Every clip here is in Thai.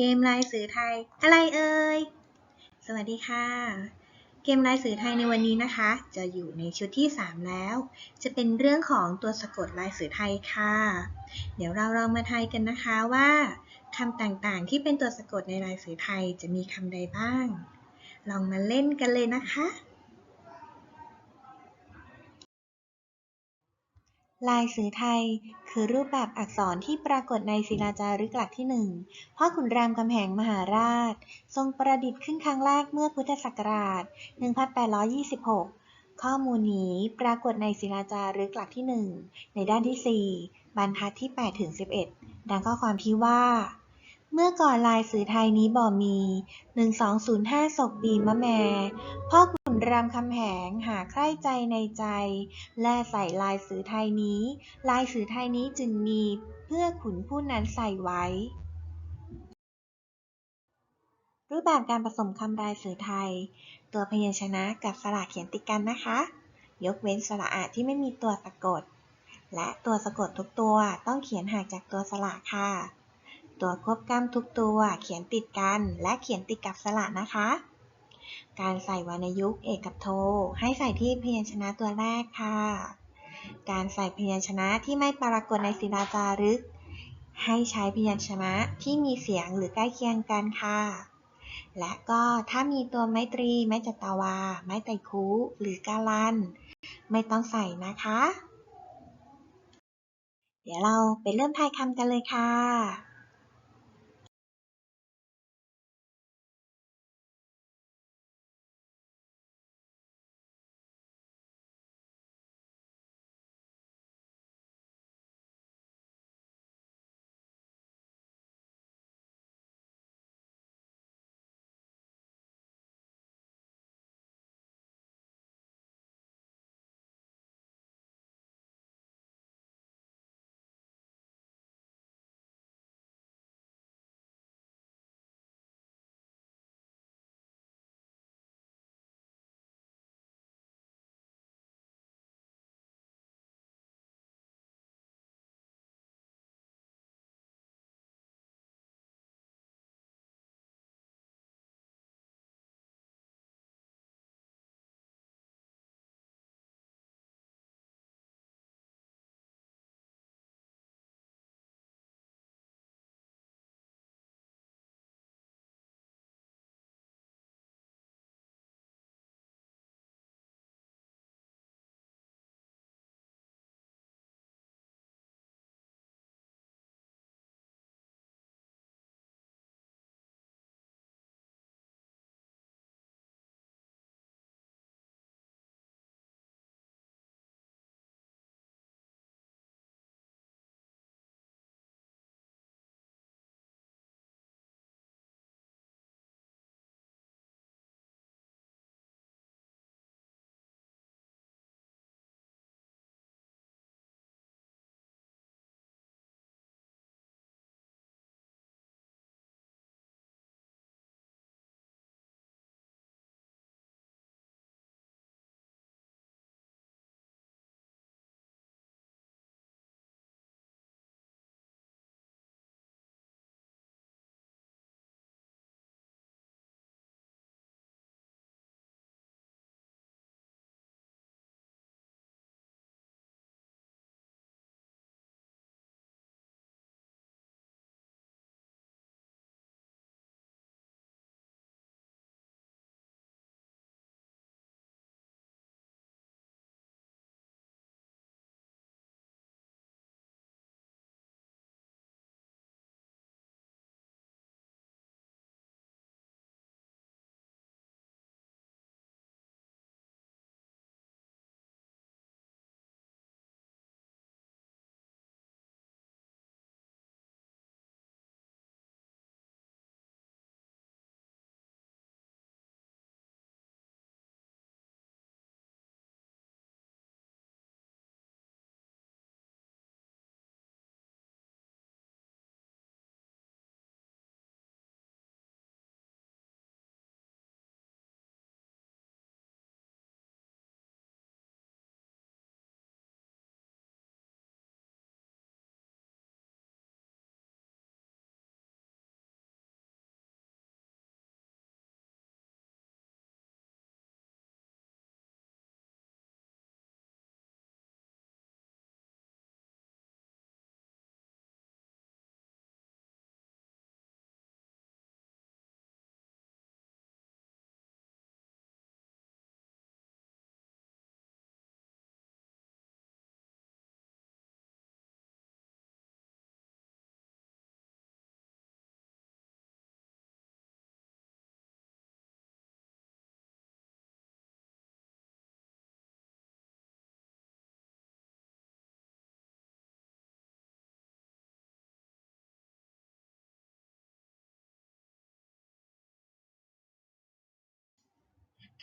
เกมลายสื่อไทย อะไรเอ่ย สวัสดีค่ะ เกมลายสื่อไทยในวันนี้นะคะ จะอยู่ในชุดที่ 3 แล้ว จะเป็นเรื่องของตัวสะกดลายสื่อไทยค่ะ เดี๋ยวเราลองมาทายกันนะคะว่าคำต่างๆ ที่เป็นตัวสะกดในลายสื่อไทยจะมีคำใดบ้าง ลองมาเล่นกันเลยนะคะ ลายสือไทย คือรูปแบบอักษรที่ปรากฏในศิลาจารึกหลักที่หนึ่งพ่อขุนรามคำแหงมหาราช ทรงประดิษฐ์ขึ้นครั้งแรกเมื่อพุทธศักราช 1826 ข้อมูลนี้ปรากฏในศิลาจารึกหลักที่หนึ่งในด้านที่ 4 บรรทัดที่8ถึง11 ดังข้อความที่ว่า เมื่อก่อนลายสือไทยนี้บ่มี 1205ศกบีมะแม่พ่อ รามคำแหงหาใคร่ใจในใจ แล่ใส่ลายสือไทยนี้ ลายสือไทยนี้จึงมีเพื่อขุนผู้นั้นใส่ไว้ รูปแบบการผสมคำลายสือไทย ตัวพยัญชนะกับสระเขียนติดกันนะคะ ยกเว้นสระอะที่ไม่มีตัวสะกด และตัวสะกดทุกตัวต้องเขียนห่างจากตัวสระค่ะ ตัวควบกล้ำทุกตัวเขียนติดกัน และเขียนติดกับสระนะคะ การใส่วรรณยุกต์เอกกับโท ให้ใส่ที่พยัญชนะตัวแรกค่ะ การใส่พยัญชนะที่ไม่ปรากฏในศิลาจารึก ให้ใช้พยัญชนะที่มีเสียงหรือใกล้เคียงกันค่ะ และก็ถ้ามีตัวไม้ตรี ไม้จัตวา ไม้ไตรคุหรือกาลัน ไม่ต้องใส่นะคะ เดี๋ยวเราไปเริ่มทายคำกันเลยค่ะ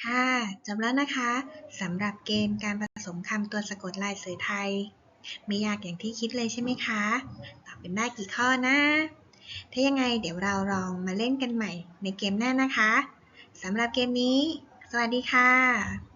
ค่ะจบแล้วนะคะสำหรับเกมการผสมคำตัวสะกดลายเสือไทย ไม่ยากอย่างที่คิดเลยใช่ไหมคะ ตอบเป็นได้กี่ข้อนะ ถ้ายังไงเดี๋ยวเราลองมาเล่นกันใหม่ในเกมหน้านะคะสำหรับเกมนี้ สวัสดีค่ะ